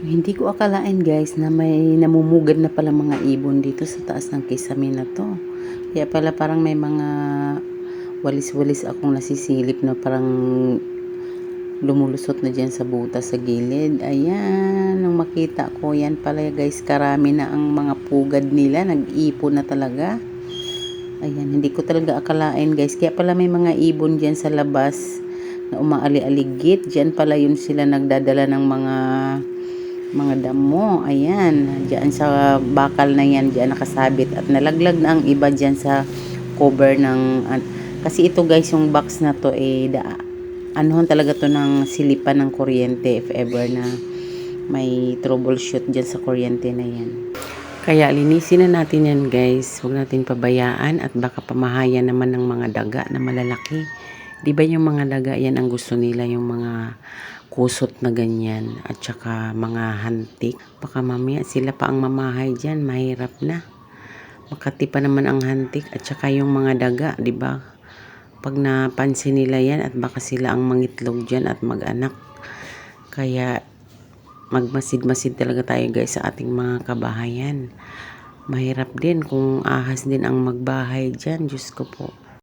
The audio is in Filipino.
Hindi ko akalain guys na may namumugad na pala mga ibon dito sa taas ng kisame na to. Kaya pala parang may mga walis-walis akong nasisilip na parang lumulusot na dyan sa butas sa gilid. Ayan, nung makita ko yan pala guys, karami na ang mga pugad nila. Nag-ipo na talaga. Ayan, hindi ko talaga akalain guys. Kaya pala may mga ibon dyan sa labas na umaali-aligit. Diyan pala yun sila nagdadala ng mga mga damo. Ayan, diyan sa bakal na yan, diyan nakasabit at nalaglag na ang iba diyan sa cover ng an- kasi ito guys yung box na to eh da, anuhan talaga to ng silipan ng kuryente if ever na may troubleshoot diyan sa kuryente na yan. Kaya linisin na natin yan guys. Huwag natin pabayaan at baka pamahayan naman ng mga daga na malalaki. Di ba yung mga daga yan ang gusto nila yung mga kusot na ganyan at saka mga hantik. Baka mamaya sila pa ang mamahay dyan. Mahirap na. Makati pa naman ang hantik at saka yung mga daga, di ba? Pag napansin nila yan at baka sila ang mangitlog dyan at mag-anak. Kaya magmasid-masid talaga tayo guys sa ating mga kabahayan. Mahirap din kung ahas din ang magbahay dyan. Diyos ko po.